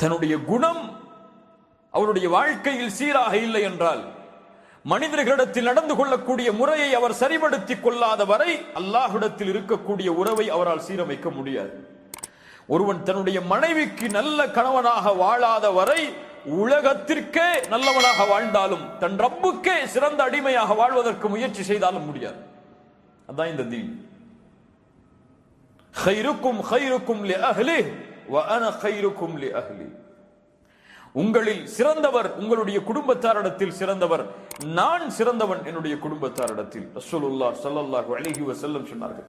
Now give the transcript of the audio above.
தன்னுடைய குணம் அவருடைய வாழ்க்கையில் சீராக இல்லை என்றால் மனிதர்களிடத்தில் நடந்து கொள்ளக்கூடிய முறையை அவர் சரிபடுத்திக் கொள்ளாத வரை அல்லாஹ்விடத்தில் இருக்கக்கூடிய உறவை அவரால் சீரமைக்க முடியாது ஒருவன் தன்னுடைய மனைவிக்கு நல்ல கணவனாக வாழாத வரை உலகத்திற்கே நல்லவனாக வாழ்ந்தாலும் தன் ரப்புக்கே சிறந்த அடிமையாக வாழ்வதற்கு முயற்சி செய்தாலும் முடியாது அதான் இந்த தீன் خيركم خيركم لأهله அஹ்லி உங்களில் சிறந்தவர் உங்களுடைய குடும்பத்தாரிடத்தில் சிறந்தவர் நான் சிறந்தவன் என்னுடைய குடும்பத்தாரிடத்தில் ரசூலுல்லா சல்லல்லாஹு அலைஹி வஸல்லம் சொன்னார்கள்